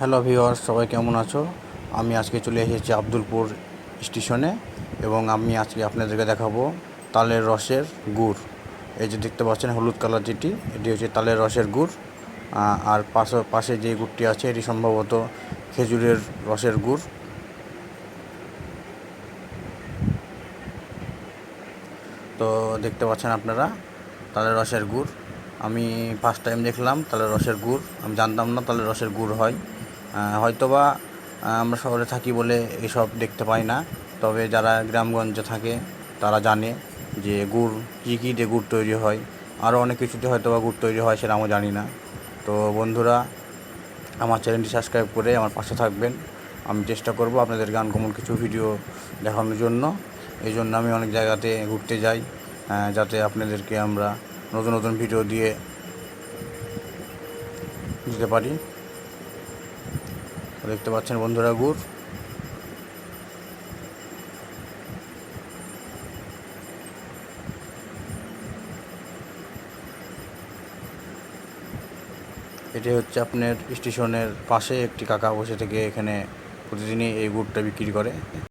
Hello viewers সবাই কেমন আছো? আমি আজকে চলে এসেছি আব্দুলপুর স্টেশনে এবং আমি আজকে আপনাদেরকে দেখাবো তালের রসের গুড়। এই যে দেখতে পাচ্ছেন, হলুদ কালার যেটি, এটি হচ্ছে তালের রসের গুড়। আর পাশে পাশে যে গুড়টি আছে, এটি সম্ভবত খেজুরের রসের গুড়। তো দেখতে পাচ্ছেন আপনারা, তালের রসের গুড়। আমি ফার্স্ট টাইম দেখলাম তালের রসের গুড়। আমি জানতাম না তালের রসের গুড় হয়। হয়তোবা আমরা শহরে থাকি বলে এসব দেখতে পাই না। তবে যারা গ্রামগঞ্জে থাকে, তারা জানে যে গুড়, কী কী দিয়ে গুড় তৈরি হয়। আরও অনেক কিছুতে হয়তো বা গুড় তৈরি হয় সেটা আমরা জানি না। তো বন্ধুরা, আমার চ্যানেলটি সাবস্ক্রাইব করে আমার পাশে থাকবেন। আমি চেষ্টা করব আপনাদের গান কমন কিছু ভিডিও দেখানোর জন্য। এই জন্য আমি অনেক জায়গাতে ঘুরতে যাই যাতে আপনাদেরকে আমরা নতুন নতুন ভিডিও দিয়ে দিতে পারি। দেখতে পাচ্ছেন বন্ধুরা গুড়। এটি হচ্ছে আপনার স্টেশনের পাশে একটি কাকা বসে থেকে এখানে প্রতিদিনই এই গুড়টা বিক্রি করে।